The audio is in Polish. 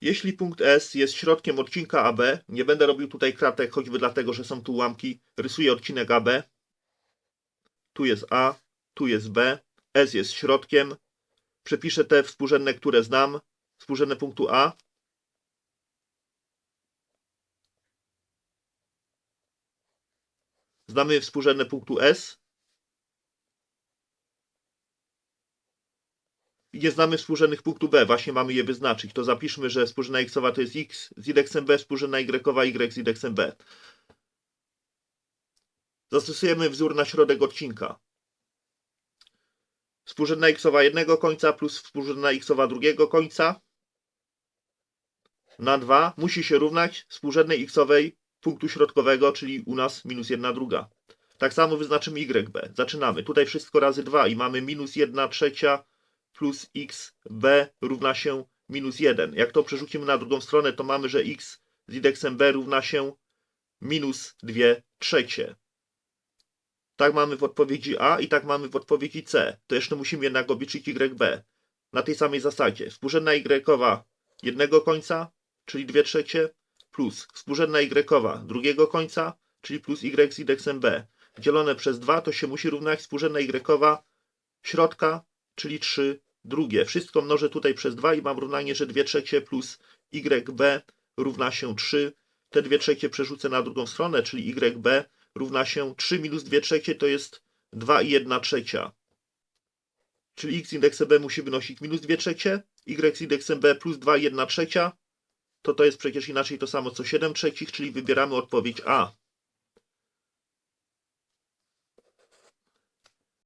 Jeśli punkt S jest środkiem odcinka AB, nie będę robił tutaj kratek, choćby dlatego, że są tu ułamki, rysuję odcinek AB. Tu jest A, tu jest B, S jest środkiem. Przepiszę te współrzędne, które znam. Współrzędne punktu A. Znamy współrzędne punktu S. nie znamy współrzędnych punktu B, właśnie mamy je wyznaczyć. To zapiszmy, że współrzędna xowa to jest x z indeksem B, współrzędna y y z indeksem B. Zastosujemy wzór na środek odcinka. Współrzędna xowa jednego końca plus współrzędna xowa drugiego końca na 2 musi się równać współrzędnej xowej punktu środkowego, czyli u nas minus 1 druga. Tak samo wyznaczymy YB. Zaczynamy. Tutaj wszystko razy 2 i mamy minus 1 trzecia plus xb równa się minus 1. Jak to przerzucimy na drugą stronę, to mamy, że x z indeksem b równa się minus 2 trzecie. Tak mamy w odpowiedzi A i tak mamy w odpowiedzi C. To jeszcze musimy jednak obliczyć YB. Na tej samej zasadzie. Współrzędna Y jednego końca, czyli 2 trzecie, plus współrzędna Y drugiego końca, czyli plus Y z indeksem B. Dzielone przez 2 to się musi równać współrzędna Y środka, czyli 3 drugie. Wszystko mnożę tutaj przez 2 i mam równanie, że 2 trzecie plus YB równa się 3. Te 2 trzecie przerzucę na drugą stronę, czyli YB równa się 3 minus 2 trzecie to jest 2 i 1 trzecia. Czyli x z indeksem b musi wynosić minus 2 trzecie, y z indeksem b plus 2 i 1 trzecia. To to jest przecież inaczej to samo co 7 trzecich, czyli wybieramy odpowiedź A.